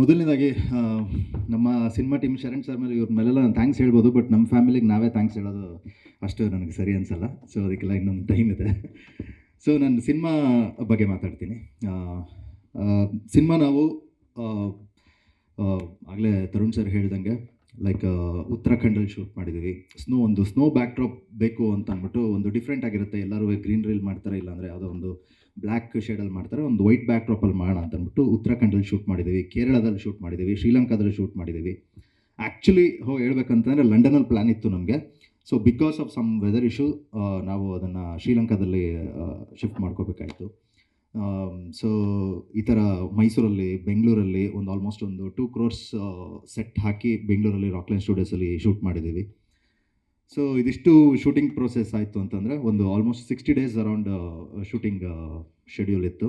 ಮೊದಲನೇದಾಗಿ ನಮ್ಮ cinema team Sharan sir ಮೇಲೆ ಇವ್ರ ಮೇಲೆಲ್ಲ ನಾನು ಥ್ಯಾಂಕ್ಸ್ ಹೇಳ್ಬೋದು ಬಟ್ ನಮ್ಮ ಫ್ಯಾಮಿಲಿಗೆ ನಾವೇ ಥ್ಯಾಂಕ್ಸ್ ಹೇಳೋದು ಅಷ್ಟು ನನಗೆ ಸರಿ ಅನಿಸಲ್ಲ. ಸೊ ಅದಕ್ಕೆಲ್ಲ ಇನ್ನೊಂದು ಟೈಮ್ ಇದೆ. ಸೊ ನಾನು ಸಿನಿಮಾ ಬಗ್ಗೆ ಮಾತಾಡ್ತೀನಿ. ಸಿನಿಮಾ ನಾವು ಆಗಲೇ ತರುಣ್ ಸರ್ ಹೇಳ್ದಂಗೆ ಲೈಕ್ ಉತ್ತರಾಖಂಡಲ್ಲಿ ಶೂಟ್ ಮಾಡಿದ್ದೀವಿ. ಸ್ನೋ ಒಂದು ಸ್ನೋ ಬ್ಯಾಕ್ ಡ್ರಾಪ್ ಬೇಕು ಅಂತ ಅಂದ್ಬಿಟ್ಟು ಒಂದು ಡಿಫ್ರೆಂಟ್ ಆಗಿರುತ್ತೆ. ಎಲ್ಲರೂ ಗ್ರೀನ್ ರೀಲ್ ಮಾಡ್ತಾರೆ, ಇಲ್ಲಾಂದರೆ ಯಾವುದೋ ಒಂದು ಬ್ಲ್ಯಾಕ್ ಶೇಡಲ್ಲಿ ಮಾಡ್ತಾರೆ. ಒಂದು ವೈಟ್ ಬ್ಯಾಕ್ ಡ್ರಾಪಲ್ಲಿ ಮಾಡೋಣ ಅಂತ ಅಂದ್ಬಿಟ್ಟು ಉತ್ತರಾಖಂಡಲ್ಲಿ ಶೂಟ್ ಮಾಡಿದ್ದೀವಿ. ಕೇರಳದಲ್ಲಿ ಶೂಟ್ ಮಾಡಿದ್ದೀವಿ. ಶ್ರೀಲಂಕಾದಲ್ಲಿ ಶೂಟ್ ಮಾಡಿದ್ದೀವಿ. ಆ್ಯಕ್ಚುಲಿ ಹೋ, ಹೇಳ್ಬೇಕಂತಂದರೆ ಲಂಡನಲ್ಲಿ ಪ್ಲ್ಯಾನ್ ಇತ್ತು ನಮಗೆ. So because of some weather issue ನಾವು ಅದನ್ನು ಶ್ರೀಲಂಕಾದಲ್ಲಿ ಶಿಫ್ಟ್ ಮಾಡ್ಕೋಬೇಕಾಯಿತು. ಸೊ ಈ ಥರ ಮೈಸೂರಲ್ಲಿ, ಬೆಂಗಳೂರಲ್ಲಿ ಒಂದು ಆಲ್ಮೋಸ್ಟ್ ಒಂದು ಟೂ ಕ್ರೋರ್ಸ್ ಸೆಟ್ ಹಾಕಿ ಬೆಂಗಳೂರಲ್ಲಿ ರಾಕ್ಲೈನ್ ಸ್ಟುಡಿಯೋಸಲ್ಲಿ ಶೂಟ್ ಮಾಡಿದ್ದೀವಿ ಸೊ ಇದಿಷ್ಟು ಶೂಟಿಂಗ್ ಪ್ರೋಸೆಸ್ ಆಯಿತು ಅಂತಂದರೆ ಒಂದು almost sixty days around shooting schedule ಇತ್ತು.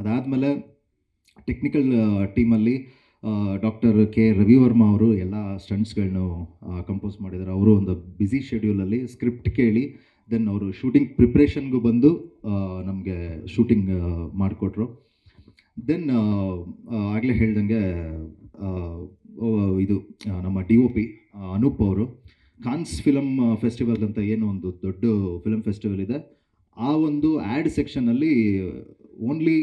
ಅದಾದಮೇಲೆ ಟೆಕ್ನಿಕಲ್ ಟೀಮಲ್ಲಿ ಡಾಕ್ಟರ್ ಕೆ ರವಿವರ್ಮ ಅವರು ಎಲ್ಲ ಸ್ಟಂಟ್ಸ್ಗಳನ್ನು ಕಂಪೋಸ್ ಮಾಡಿದ್ದಾರೆ ಅವರು ಒಂದು ಬ್ಯುಸಿ ಶೆಡ್ಯೂಲಲ್ಲಿ ಸ್ಕ್ರಿಪ್ಟ್ ಕೇಳಿ ದೆನ್ ಅವರು ಶೂಟಿಂಗ್ ಪ್ರಿಪ್ರೇಷನ್ಗೂ ಬಂದು ನಮಗೆ ಶೂಟಿಂಗ್ ಮಾಡಿಕೊಟ್ರು. ದೆನ್ ಆಗಲೇ ಹೇಳ್ದಂಗೆ ಇದು ನಮ್ಮ ಡಿ ಒ ಪಿ ಅನೂಪ್ ಅವರು ಕಾನ್ಸ್ ಫಿಲಮ್ ಫೆಸ್ಟಿವಲ್ ಅಂತ ಏನು ಒಂದು ದೊಡ್ಡ ಫಿಲಮ್ ಫೆಸ್ಟಿವಲ್ ಇದೆ. ಆ ಒಂದು ಆ್ಯಡ್ ಸೆಕ್ಷನಲ್ಲಿ ಓನ್ಲಿ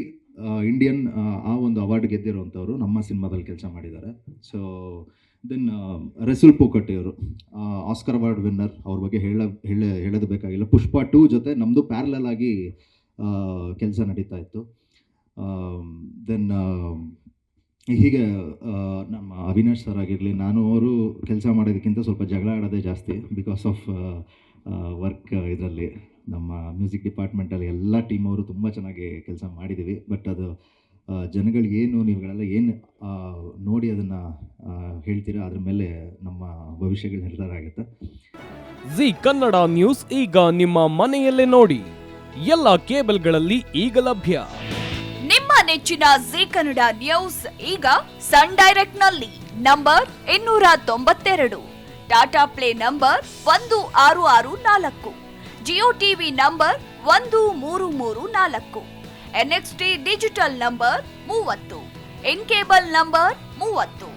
ಇಂಡಿಯನ್ ಆ ಒಂದು ಅವಾರ್ಡ್ ಗೆದ್ದಿರೋವಂಥವ್ರು ನಮ್ಮ ಸಿನಿಮಾದಲ್ಲಿ ಕೆಲಸ ಮಾಡಿದ್ದಾರೆ. ಸೊ ದೆನ್ ರೆಸುಲ್ ಪೋಕಟ್ಟಿ ಅವರು ಆಸ್ಕರ್ ಅವಾರ್ಡ್ ವಿನ್ನರ್ ಅವ್ರ ಬಗ್ಗೆ ಹೇಳ ಹೇಳ, ಹೇಳೋದು ಬೇಕಾಗಿಲ್ಲ. ಪುಷ್ಪ ಟೂ ಜೊತೆ ನಮ್ಮದು ಪ್ಯಾರಲಲ್ ಆಗಿ ಕೆಲಸ ನಡೀತಾ ಇತ್ತು. ದೆನ್ ಹೀಗೆ ನಮ್ಮ ಅವಿನಾಶ್ ಸರ್ ಆಗಿರಲಿ, ನಾನು ಅವರು ಕೆಲಸ ಮಾಡೋದಕ್ಕಿಂತ ಸ್ವಲ್ಪ ಜಗಳ ಆಡೋದೇ ಜಾಸ್ತಿ ಬಿಕಾಸ್ ಆಫ್ ವರ್ಕ್ ಇದರಲ್ಲಿ. ನಮ್ಮ ಮ್ಯೂಸಿಕ್ ಡಿಪಾರ್ಟ್ಮೆಂಟಲ್ಲಿ ಎಲ್ಲ ಟೀಮ್ ಅವರು ತುಂಬ ಚೆನ್ನಾಗಿ ಕೆಲಸ ಮಾಡಿದ್ದೀವಿ ಬಟ್ ಅದು ಜನಗಳಿಗೇನು ನೀವುಗಳೆಲ್ಲ ಏನು ನೋಡಿ ಅದನ್ನು ಹೇಳ್ತೀರಾ? ಅದ್ರ ಮೇಲೆ ನಮ್ಮ ಭವಿಷ್ಯಗಳು ನಿರ್ಧಾರ ಆಗುತ್ತೆ. ಜಿ ಕನ್ನಡ ನ್ಯೂಸ್ ಈಗ ನಿಮ್ಮ ಮನೆಯಲ್ಲೇ ನೋಡಿ. ಎಲ್ಲ ಕೇಬಲ್ಗಳಲ್ಲಿ ಈಗ ಲಭ್ಯ. ನಿಮ್ಮ ನೆಚ್ಚಿನ ಜಿ ಕನ್ನಡ ನ್ಯೂಸ್ ಈಗ ಸನ್ ಡೈರೆಕ್ಟ್ನಲ್ಲಿ ನಂಬರ್ ಇನ್ನೂರ ತೊಂಬತ್ತೆರಡು. ಟಾಟಾ ಪ್ಲೇ ನಂಬರ್ ಒಂದು ಆರು ಆರು ನಾಲ್ಕು. ಜಿಯೋ ಟಿವಿ ನಂಬರ್ ಒಂದು ಮೂರು ಮೂರು ನಾಲ್ಕು. ಎನ್ಎಕ್ಸ್ಟಿ ಡಿಜಿಟಲ್ ನಂಬರ್ ಮೂವತ್ತು. ಇನ್ ಕೇಬಲ್ ನಂಬರ್ ಮೂವತ್ತು.